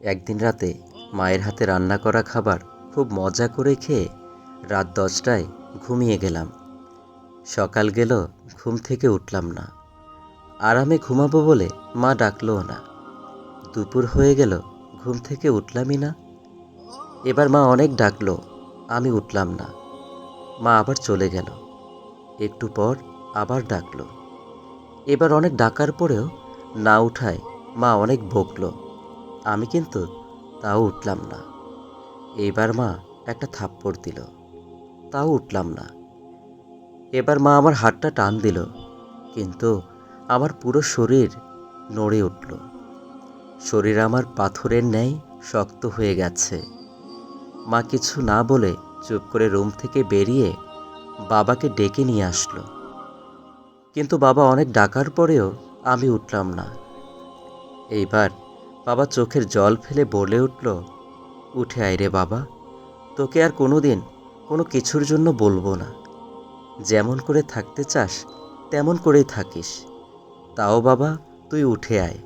একদিন রাতে মায়ের হাতে রান্না করা খাবার খুব মজা করে খেয়ে রাত দশটায় ঘুমিয়ে গেলাম। সকাল গেল, ঘুম থেকে উঠলাম না। আরামে ঘুমাবো বলে মা ডাকলও না। দুপুর হয়ে গেল, ঘুম থেকে উঠলামই না। এবার মা অনেক ডাকলো, আমি উঠলাম না। মা আবার চলে গেল। একটু পর আবার ডাকলো। এবার অনেক ডাকার পরেও না উঠায় মা অনেক বকলো। আমি কিন্তু তাও উঠলাম না। এইবার মা একটা থাপ্পড় দিল। তাও উঠলাম না। এবার মা আমার হাতটা টান দিল, কিন্তু আমার পুরো শরীর নড়ে উঠল। শরীর আমার পাথরের ন্যায় শক্ত হয়ে গেছে। মা কিছু না বলে চুপ করে রুম থেকে বেরিয়ে বাবাকে ডেকে নিয়ে আসলো। কিন্তু বাবা অনেক ডাকার পরেও আমি উঠলাম না। এইবার বাবা চোখের জল ফেলে বলে উঠল, উঠে আয় রে বাবা, তোকে আর কোনো দিন কোনো কিছুর জন্য বলব না। যেমন করে থাকতে চাস, তেমন করেই থাকিস। তাও বাবা, তুই উঠে আয়।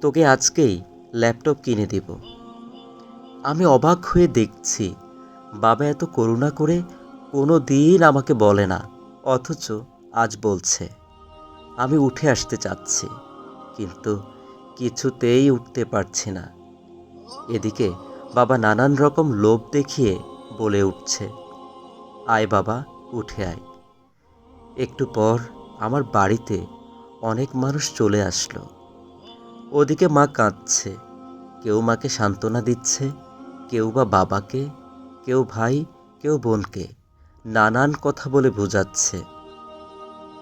তোকে আজকেই ল্যাপটপ কিনে দিব। আমি অবাক হয়ে দেখছি, বাবা এত করুণা করে কোনো দিন আমাকে বলে না, অথচ আজ বলছে। আমি উঠে আসতে চাচ্ছি, কিন্তু কিছুতেই উঠতে পারছি না। এদিকে বাবা নানান রকম লোভ দেখিয়ে বলে উঠছে। আয় বাবা, উঠে আয়। একটু পর আমার বাড়িতে অনেক মানুষ চলে আসলো। ওদিকে মা কাঁদছে। কেউ মাকে সান্ত্বনা দিচ্ছে, কেউ বা বাবাকে, কেউ ভাই, কেউ বোনকে। নানান কথা বলে বোঝাচ্ছে।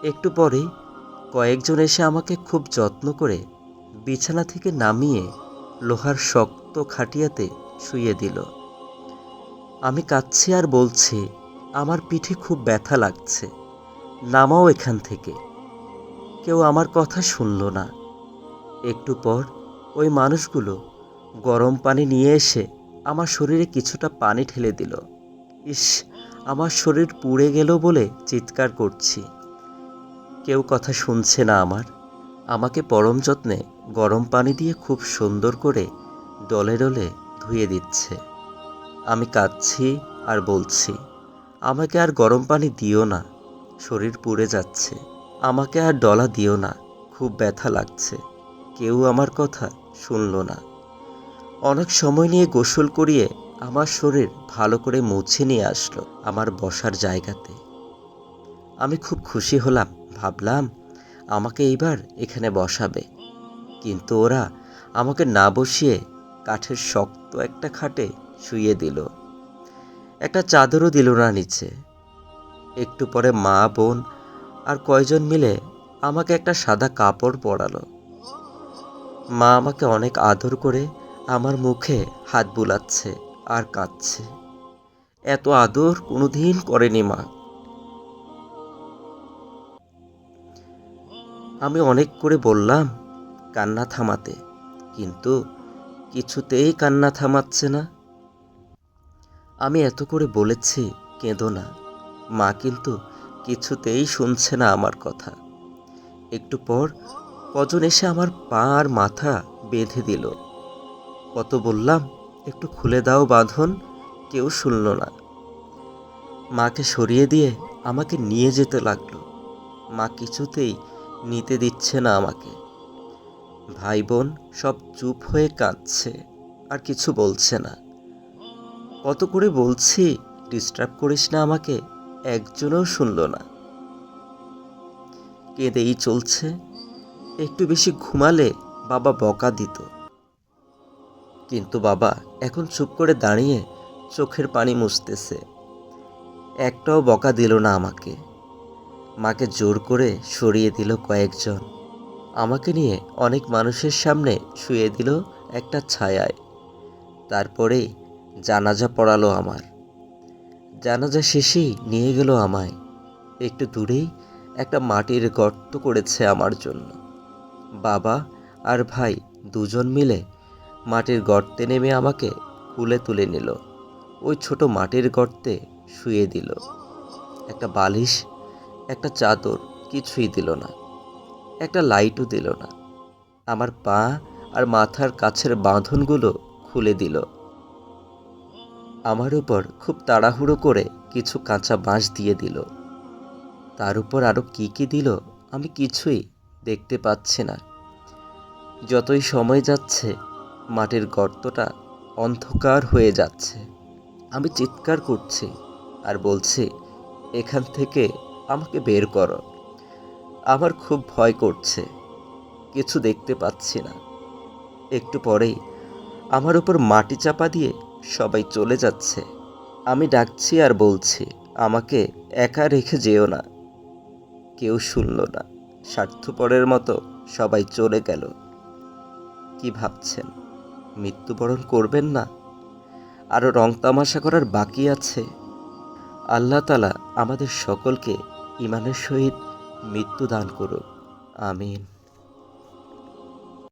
একটু পরেই কয়েকজন এসে আমাকে খুব যত্ন করে বিছানা থেকে নামিয়ে লোহার শক্ত খাটিয়াতে শুয়ে দিল। আমি কাঁদছি আর বলছি, আমার পিঠে খুব ব্যথা লাগছে, নামাও এখান থেকে। কেউ আমার কথা শুনল না। একটু পর ওই মানুষগুলো গরম পানি নিয়ে এসে আমার শরীরে কিছুটা পানি ঢেলে দিল। ইস, আমার শরীর পুড়ে গেল বলে চিৎকার করছি। কেউ কথা শুনছে না আমার। আমাকে পরম যত্নে গরম পানি দিয়ে খুব সুন্দর করে ডলে ডলে ধুয়ে দিচ্ছে। আমি কাঁদছি আর বলছি, আমাকে আর গরম পানি দিও না, শরীর পুড়ে যাচ্ছে। আমাকে আর ডলা দিও না, খুব ব্যথা লাগছে। কেউ আমার কথা শুনল না। অনেক সময় নিয়ে গোসল করিয়ে আমার শরীর ভালো করে মুছে নিয়ে আসলো আমার বসার জায়গাতে। আমি খুব খুশি হলাম, ভাবলাম আমাকে এইবার এখানে বসাবে। কিন্তু ওরা আমাকে না বসিয়ে কাঠের শক্ত একটা খাটে শুয়ে দিল। একটা চাদরও দিল না নিচে। একটু পরে মা, বোন আর কয়জন মিলে আমাকে একটা সাদা কাপড় পরালো। মা আমাকে অনেক আদর করে আমার মুখে হাত বুলাচ্ছে আর কাঁদছে। এত আদর কোনোদিন করেনি মা। আমি অনেক করে বললাম কান্না থামাতে, কিন্তু কিছুতেই কান্না থামাচ্ছে না। আমি এত করে বলেছি, কেঁদো না। মা কিন্তু কিছুতেই শুনছে না আমার কথা। একটু পর কজন এসে আমার পা আর মাথা বেঁধে দিল। কত বললাম, একটু খুলে দাও বাঁধন, কেউ শুনল না। মাকে সরিয়ে দিয়ে আমাকে নিয়ে যেতে লাগল। মা কিছুতেই নিতে দিচ্ছে না আমাকে। ভাই বোন সব চুপ হয়ে কাঁদছে, আর কিছু বলছে না। কত করে বলছি ডিস্টার্ব করিস না আমাকে, একজনও শুনল না। কেঁদেই চলছে, একটু বেশি ঘুমালে বাবা বকা দিত। কিন্তু বাবা এখন চুপ করে দাঁড়িয়ে চোখের পানি মুছতেছে। একটাও বকা দিল না আমাকে। মাকে জোর করে সরিয়ে দিল কয়েকজন। আমাকে নিয়ে অনেক মানুষের সামনে শুয়ে দিল একটা ছায়ায়। তারপরেই জানাজা পড়ালো আমার। জানাজা শেষেই নিয়ে গেল আমায়। একটু দূরেই একটা মাটির গর্ত করেছে আমার জন্য। বাবা আর ভাই দুজন মিলে মাটির গর্তে নেমে আমাকে কুলে তুলে নিল। ওই ছোট মাটির গর্তে শুয়ে দিল। একটা বালিশ একটা চাদর কিছুই দিল না, একটা লাইটও দিল না। আমার পা আর মাথার কাছের বাঁধনগুলো খুলে দিল। আমার উপর খুব তাড়াহুড়ো করে কিছু কাঁচা বাঁশ দিয়ে দিল। তার উপর আরও কী কী দিল আমি কিছুই দেখতে পাচ্ছি না। যতই সময় যাচ্ছে, মাটির গর্তটা অন্ধকার হয়ে যাচ্ছে। আমি চিৎকার করছি আর বলছি, এখান থেকে আমাকে বের করো। আমার খুব ভয় করছে। কিছু দেখতে পাচ্ছি না। একটু পরেই আমার উপর মাটি চাপা দিয়ে সবাই চলে যাচ্ছে। আমি ডাকছি আর বলছি, আমাকে একা রেখে যেও না। কেউ শুনল না। স্বার্থপরের মতো সবাই চলে গেল। কি ভাবছেন? মৃত্যুবরণ করবেন না? আরও রং তামাশা করার বাকি আছে। আল্লাহ তালা আমাদের সকলকে ইমানের সহিত মৃত্যু দান করুক। আমিন।